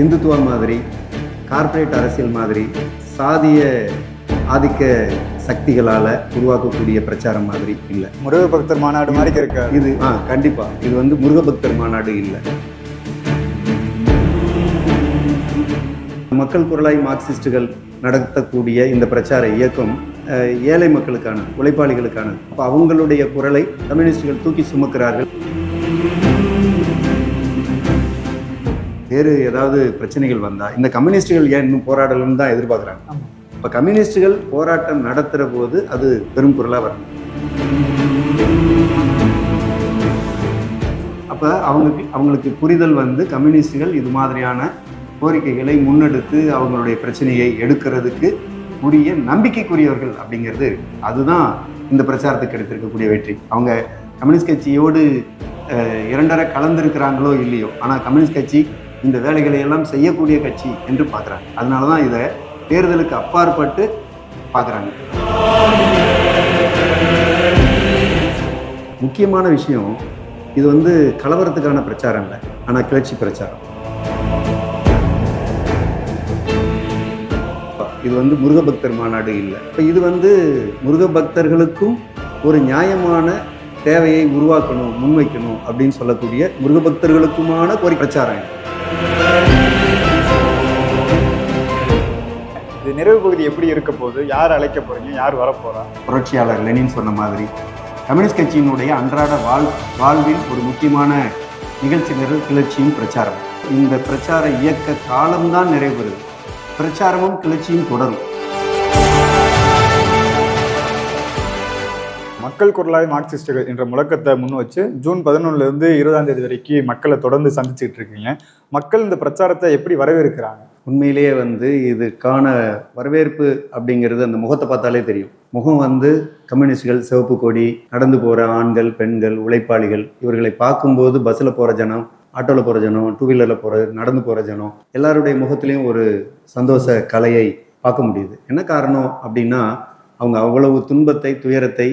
இந்துத்துவா மாதிரி கார்ப்பரேட் அரசியல் மாதிரி சாதிய ஆதிக்க சக்திகளால் உருவாக்கக்கூடிய பிரச்சாரம் மாதிரி இல்லை. முருக பக்தர் மாநாடு மாதிரி இருக்க இது ஆ கண்டிப்பாக இது வந்து முருகபக்தர் மாநாடு இல்லை. மக்கள் குரலாய் மார்க்சிஸ்டுகள் நடத்தக்கூடிய இந்த பிரச்சார இயக்கம் ஏழை மக்களுக்கானது உழைப்பாளிகளுக்கானது. அப்போ அவங்களுடைய குரலை கம்யூனிஸ்டுகள் தூக்கி சுமக்கிறார்கள். வேறு ஏதாவது பிரச்சனைகள் வந்தால் இந்த கம்யூனிஸ்டுகள் ஏன் இன்னும் போராடலன்னு தான் எதிர்பார்க்குறாங்க. இப்போ கம்யூனிஸ்டுகள் போராட்டம் நடத்துகிற போது அது பெரும் குரலாக வரணும் அப்போ அவங்க அவங்களுக்கு புரிதல் வந்து கம்யூனிஸ்டுகள் இது மாதிரியான கோரிக்கைகளை முன்னெடுத்து அவங்களுடைய பிரச்சனையை எடுக்கிறதுக்கு உரிய நம்பிக்கைக்குரியவர்கள் அப்படிங்கிறது அதுதான் இந்த பிரச்சாரத்துக்கு எடுத்திருக்கக்கூடிய வெற்றி. அவங்க கம்யூனிஸ்ட் கட்சியோடு இரண்டரை கலந்திருக்கிறாங்களோ இல்லையோ ஆனால் கம்யூனிஸ்ட் கட்சி இந்த வேலைகளை எல்லாம் செய்யக்கூடிய கட்சி என்று பார்க்குறாங்க. அதனால தான் இதை தேர்தலுக்கு அப்பாற்பட்டு பார்க்குறாங்க. முக்கியமான விஷயம் இது வந்து கலவரத்துக்கான பிரச்சாரம் இல்லை. ஆனால் கிளர்ச்சி பிரச்சாரம். இது வந்து முருகபக்தர் மாநாடு இல்லை. இப்போ இது வந்து முருகபக்தர்களுக்கும் ஒரு நியாயமான தேவையை உருவாக்கணும் முன்வைக்கணும் அப்படின்னு சொல்லக்கூடிய முருகபக்தர்களுக்குமான ஒரு பிரச்சாரம் இது. நிறைவு பகுதி எப்படி இருக்க போகுது? யார் அழைக்க போறீங்க? யார் வர போறா? புரட்சியாளர் லெனின் சொன்ன மாதிரி கம்யூனிஸ்ட் கட்சியினுடைய அன்றாட வாழ் வாழ்வில் ஒரு முக்கியமான நிகழ்ச்சி நிரல் கிளர்ச்சியும் பிரச்சாரம். இந்த பிரச்சார இயக்க காலம்தான் நிறைவு பெறுது. பிரச்சாரமும் கிளர்ச்சியும் தொடரும். மக்கள் குரலாய் மார்க்சிஸ்டுகள் என்ற முழக்கத்தை முன் வச்சு ஜூன் பதினொன்றுலேருந்து இருபதாம் தேதி வரைக்கும் மக்களை தொடர்ந்து சந்திச்சுட்டு இருக்கீங்க. மக்கள் இந்த பிரச்சாரத்தை எப்படி வரவேற்கிறாங்க? உண்மையிலேயே வந்து இதுக்கான வரவேற்பு அப்படிங்கிறது அந்த முகத்தை பார்த்தாலே தெரியும். முகம் வந்து கம்யூனிஸ்டுகள் சிவப்பு கொடி நடந்து போகிற ஆண்கள் பெண்கள் உழைப்பாளிகள் இவர்களை பார்க்கும்போது பஸ்ஸில் போகிற ஜனம் ஆட்டோவில் போகிற ஜனம் டூ வீலரில் போகிற நடந்து போகிற ஜனம் எல்லாருடைய முகத்துலேயும் ஒரு சந்தோஷ கலையை பார்க்க முடியுது. என்ன காரணம் அப்படின்னா அவங்க அவ்வளவு துன்பத்தை துயரத்தை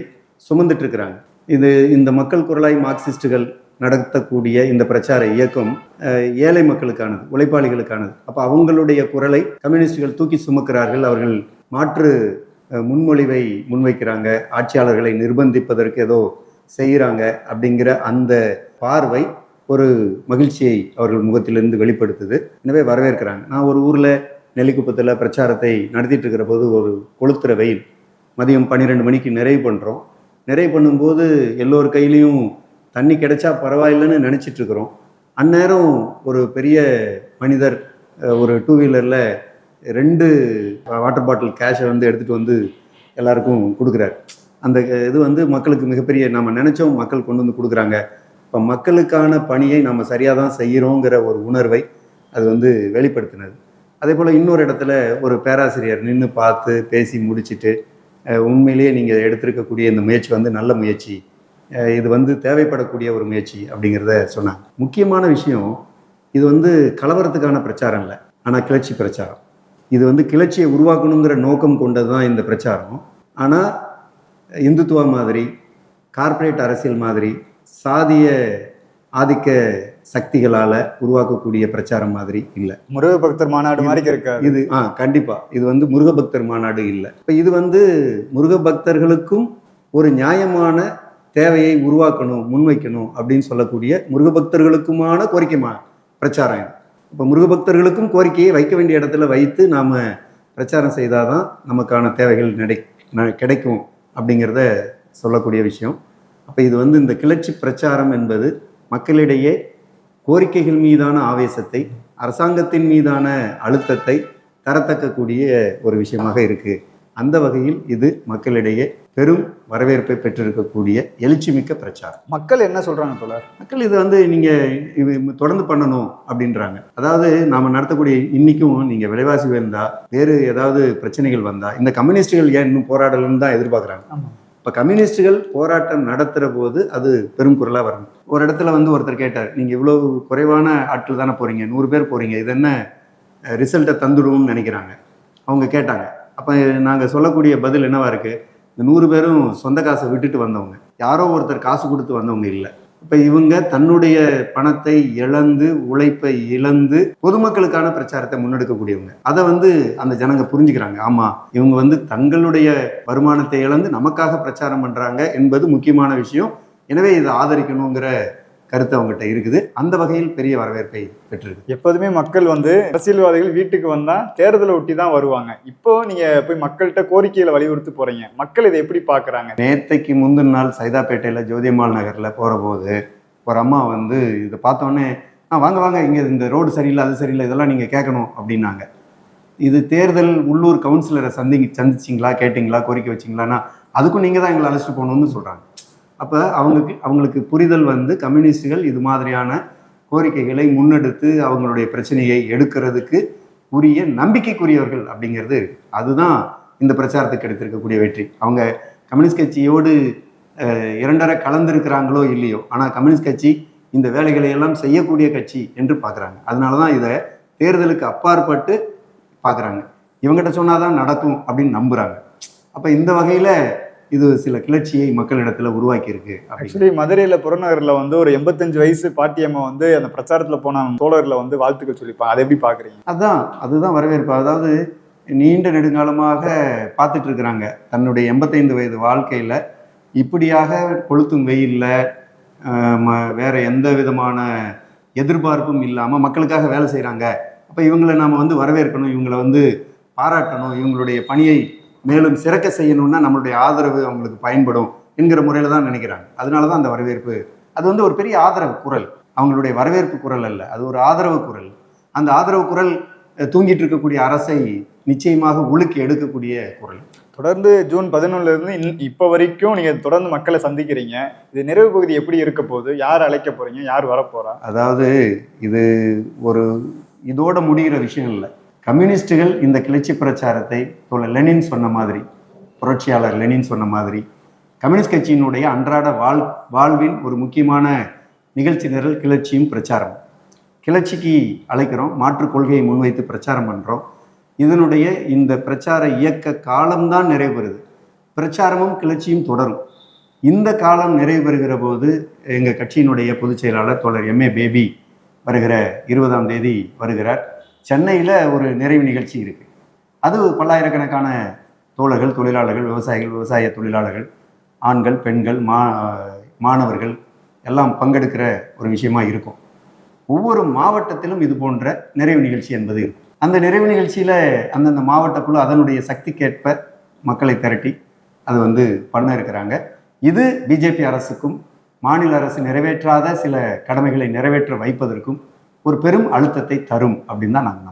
சுமந்துட்டு இருக்கிறாங்க இது இந்த மக்கள் குரலாய் மார்க்சிஸ்டுகள் நடத்தக்கூடிய இந்த பிரச்சார இயக்கம் ஏழை மக்களுக்கானது உழைப்பாளிகளுக்கானது. அப்போ அவங்களுடைய குரலை கம்யூனிஸ்டுகள் தூக்கி சுமக்கிறார்கள். அவர்கள் மாற்று முன்மொழிவை முன்வைக்கிறாங்க. ஆட்சியாளர்களை நிர்பந்திப்பதற்கு ஏதோ செய்கிறாங்க அப்படிங்கிற அந்த பார்வை ஒரு மகிழ்ச்சியை அவர்கள் முகத்திலிருந்து வெளிப்படுத்துது. எனவே வரவேற்கிறாங்க. நான் ஒரு ஊரில் நெல்லிக்குப்பத்தில் பிரச்சாரத்தை நடத்திட்டு இருக்கிற போது ஒரு கொளுத்துற வெயில் மதியம் பன்னிரெண்டு மணிக்கு நிறைவு பண்ணுறோம் நிறைவு பண்ணும்போது எல்லோர் கையிலையும் தண்ணி கிடைச்சா பரவாயில்லைன்னு நினச்சிட்டு இருக்கிறோம் அந்நேரம் ஒரு பெரிய மனிதர் ஒரு டூ வீலரில் ரெண்டு வாட்டர் பாட்டில் கேஷை வந்து எடுத்துகிட்டு வந்து எல்லாருக்கும் கொடுக்குறாரு. அந்த இது வந்து மக்களுக்கு மிகப்பெரிய நம்ம நினச்சோம் மக்கள் கொண்டு வந்து கொடுக்குறாங்க. இப்போ மக்களுக்கான பணியை நம்ம சரியாக தான் செய்கிறோங்கிற ஒரு உணர்வை அது வந்து வெளிப்படுத்தினது. அதே போல் இன்னொரு இடத்துல ஒரு பேராசிரியர் நின்று பார்த்து பேசி முடிச்சுட்டு உண்மையிலேயே நீங்கள் எடுத்திருக்கக்கூடிய இந்த முயற்சி வந்து நல்ல முயற்சி. இது வந்து தேவைப்படக்கூடிய ஒரு முயற்சி அப்படிங்கிறத சொன்னாங்க. முக்கியமான விஷயம் இது வந்து கலவரத்துக்கான பிரச்சாரம் இல்லை. ஆனால் கிளர்ச்சி பிரச்சாரம். இது வந்து கிளர்ச்சியை உருவாக்கணுங்கிற நோக்கம் கொண்டது தான் இந்த பிரச்சாரம். ஆனால் இந்துத்துவா மாதிரி கார்ப்பரேட் அரசியல் மாதிரி சாதிய ஆதிக்க சக்திகளால் உருவாக்கக்கூடிய பிரச்சாரம் மாதிரி இல்லை. முருக பக்தர் மாநாடு மாதிரி இருக்க இது ஆ கண்டிப்பா. இது வந்து முருகபக்தர் மாநாடு இல்லை. இப்போ இது வந்து முருகபக்தர்களுக்கும் ஒரு நியாயமான தேவையை உருவாக்கணும் முன்வைக்கணும் அப்படின்னு சொல்லக்கூடிய முருகபக்தர்களுக்குமான கோரிக்கை மா பிரச்சாரம் இது. இப்போ முருகபக்தர்களுக்கும் கோரிக்கையை வைக்க வேண்டிய இடத்துல வைத்து நாம் பிரச்சாரம் செய்தால் தான் நமக்கான தேவைகள் நடை கிடைக்கும் அப்படிங்கிறத சொல்லக்கூடிய விஷயம். அப்போ இது வந்து இந்த கிளர்ச்சி பிரச்சாரம் என்பது மக்களிடையே கோரிக்கைகள் மீதான ஆவேசத்தை அரசாங்கத்தின் மீதான அழுத்தத்தை தரத்தக்கக்கூடிய ஒரு விஷயமாக இருக்கு. அந்த வகையில் இது மக்களிடையே பெரும் வரவேற்பை பெற்றிருக்கக்கூடிய எழுச்சிமிக்க பிரச்சாரம். மக்கள் என்ன சொல்றாங்க தோழர்? மக்கள் இது வந்து நீங்க இது தொடர்ந்து பண்ணணும் அப்படின்றாங்க. அதாவது நாம நடத்தக்கூடிய இன்னைக்கும் நீங்க விலைவாசி உயர்ந்தா வேறு ஏதாவது பிரச்சனைகள் வந்தா இந்த கம்யூனிஸ்டுகள் ஏன் இன்னும் போராடலன்னு தான் எதிர்பார்க்குறாங்க. இப்போ கம்யூனிஸ்டுகள் போராட்டம் நடத்துகிற போது அது பெரும் குரலாக வரணும் ஒரு இடத்துல வந்து ஒருத்தர் கேட்டார் நீங்கள் இவ்வளோ குறைவான ஆட்கள் தானே போகிறீங்க நூறு பேர் போகிறீங்க இது என்ன ரிசல்ட்டை தந்துடும்னு நினைக்கிறாங்க. அவங்க கேட்டாங்க. அப்போ நாங்கள் சொல்லக்கூடிய பதில் என்னவாக இருக்குது இந்த நூறு பேரும் சொந்த காசை விட்டுட்டு வந்தவங்க. யாரோ ஒருத்தர் காசு கொடுத்து வந்தவங்க இல்லை. இப்போ இவங்க தன்னுடைய பணத்தை இழந்து உழைப்பை இழந்து பொதுமக்களுக்கான பிரச்சாரத்தை முன்னெடுக்கக்கூடியவங்க. அதை வந்து அந்த ஜனங்க புரிஞ்சுக்கிறாங்க. ஆமாம் இவங்க வந்து தங்களுடைய வருமானத்தை இழந்து நமக்காக பிரச்சாரம் பண்ணுறாங்க என்பது முக்கியமான விஷயம். எனவே இதை ஆதரிக்கணுங்கிற கருத்து அவங்ககிட்ட இருக்குது. அந்த வகையில் பெரிய வரவேற்பை பெற்றிருக்கு. எப்போதுமே மக்கள் வந்து அரசியல்வாதிகள் வீட்டுக்கு வந்தா தேர்தலை ஒட்டி தான் வருவாங்க. இப்போ நீங்க போய் மக்கள்கிட்ட கோரிக்கைகளை வலியுறுத்தி போறீங்க. மக்கள் இதை எப்படி பாக்குறாங்க? நேத்தைக்கு முந்தின நாள் சைதாப்பேட்டையில் ஜோதியம்மாள் நகரில் போகிற போது ஒரு அம்மா வந்து இதை பார்த்தோன்னே ஆ வாங்க வாங்க இங்கே இந்த ரோடு சரியில்லை அது சரியில்லை இதெல்லாம் நீங்கள் கேட்கணும் அப்படின்னாங்க. இது தேர்தல் உள்ளூர் கவுன்சிலரை சந்தி சந்திச்சிங்களா கேட்டிங்களா கோரிக்கை வச்சிங்களான்னா அதுக்கும் நீங்கள் தான் எங்களை அழைச்சிட்டு போகணும்னு சொல்கிறாங்க அப்போ அவங்களுக்கு அவங்களுக்கு புரிதல் வந்து கம்யூனிஸ்டுகள் இது மாதிரியான கோரிக்கைகளை முன்னெடுத்து அவங்களுடைய பிரச்சனையை எடுக்கிறதுக்கு உரிய நம்பிக்கைக்குரியவர்கள் அப்படிங்கிறது அதுதான் இந்த பிரச்சாரத்துக்கு எடுத்திருக்கக்கூடிய வெற்றி. அவங்க கம்யூனிஸ்ட் கட்சியோடு இரண்டரை கலந்துருக்கிறாங்களோ இல்லையோ ஆனால் கம்யூனிஸ்ட் கட்சி இந்த வேலைகளை எல்லாம் செய்யக்கூடிய கட்சி என்று பார்க்குறாங்க. அதனால தான் இதை தேர்தலுக்கு அப்பாற்பட்டு பார்க்குறாங்க. இவங்ககிட்ட சொன்னாதான் நடக்கும் அப்படின்னு நம்புகிறாங்க அப்போ இந்த வகையில் இது சில கிளர்ச்சியை மக்களிடத்துல உருவாக்கியிருக்கு ஆக்சுவலி மதுரையில புறநகர்ல வந்து ஒரு எண்பத்தஞ்சு வயசு பாட்டியம்மா வந்து அந்த பிரச்சாரத்துல போன தோழர்ல வந்து வாழ்த்துக்கள் சொல்லிப்பாங்க. அதை எப்படி பாக்குறீங்க அதான் அதுதான் வரவேற்பு. அதாவது நீண்ட நெடுங்காலமாக பார்த்துட்டு இருக்கிறாங்க தன்னுடைய எண்பத்தைந்து வயது வாழ்க்கையில் இப்படியாக கொளுத்தும் வெயிலில் வேற எந்த விதமான எதிர்பார்ப்பும் இல்லாமல் மக்களுக்காக வேலை செய்கிறாங்க அப்போ இவங்களை நாம் வந்து வரவேற்கணும் இவங்களை வந்து பாராட்டணும் இவங்களுடைய பணியை மேலும் சிறக்க செய்யணும்னா நம்மளுடைய ஆதரவு அவங்களுக்கு பயன்படும் என்கிற முறையில் தான் நினைக்கிறாங்க. அதனால தான் அந்த வரவேற்பு அது வந்து ஒரு பெரிய ஆதரவு குரல். அவங்களுடைய வரவேற்பு குரல் அல்ல அது ஒரு ஆதரவு குரல். அந்த ஆதரவு குரல் தூங்கிட்டு இருக்கக்கூடிய அரசை நிச்சயமாக உலுக்கி எடுக்கக்கூடிய குரல். தொடர்ந்து ஜூன் பதினொன்னுல இருந்து இன்- இப்ப வரைக்கும் நீங்க தொடர்ந்து மக்களை சந்திக்கிறீங்க. இது நிறைவு பகுதி எப்படி இருக்க போகுது? யார் அழைக்க போறீங்க? யார் வரப்போறா? அதாவது இது ஒரு இதோட முடிகிற விஷயம் இல்லை. கம்யூனிஸ்டுகள் இந்த கிளர்ச்சி பிரச்சாரத்தை தோழர் லெனின் சொன்ன மாதிரி புரட்சியாளர் லெனின் சொன்ன மாதிரி கம்யூனிஸ்ட் கட்சியினுடைய அன்றாட வாழ் வாழ்வின் ஒரு முக்கியமான நிகழ்ச்சி நிரல் கிளர்ச்சியும் பிரச்சாரம். கிளர்ச்சிக்கு அழைக்கிறோம் மாற்றுக் கொள்கையை முன்வைத்து பிரச்சாரம் பண்ணுறோம் இதனுடைய இந்த பிரச்சார இயக்க காலம்தான் நிறைவு பெறுது. பிரச்சாரமும் கிளர்ச்சியும் தொடரும். இந்த காலம் நிறைவு பெறுகிற போது எங்கள் கட்சியினுடைய பொதுச் செயலாளர் தோழர் எம்ஏ பேபி வருகிற இருபதாம் தேதி வருகிறார். சென்னையில் ஒரு நிறைவு நிகழ்ச்சி இருக்குது அது பல்லாயிரக்கணக்கான தோழர்கள் தொழிலாளர்கள் விவசாயிகள் விவசாய தொழிலாளர்கள் ஆண்கள் பெண்கள் மா மாணவர்கள் எல்லாம் பங்கெடுக்கிற ஒரு விஷயமா இருக்கும். ஒவ்வொரு மாவட்டத்திலும் இது போன்ற நிறைவு நிகழ்ச்சி என்பது இருக்கும் அந்த நிறைவு நிகழ்ச்சியில் அந்தந்த மாவட்டக்குழு அதனுடைய சக்திக்கேற்ப மக்களை திரட்டி அது வந்து பண்ண இருக்கிறாங்க. இது பிஜேபி அரசுக்கும் மாநில அரசு நிறைவேற்றாத சில கடமைகளை நிறைவேற்ற வைப்பதற்கும் ஒரு பெரும் அழுத்தத்தை தரும் அப்படின்னு தான் நாங்கள்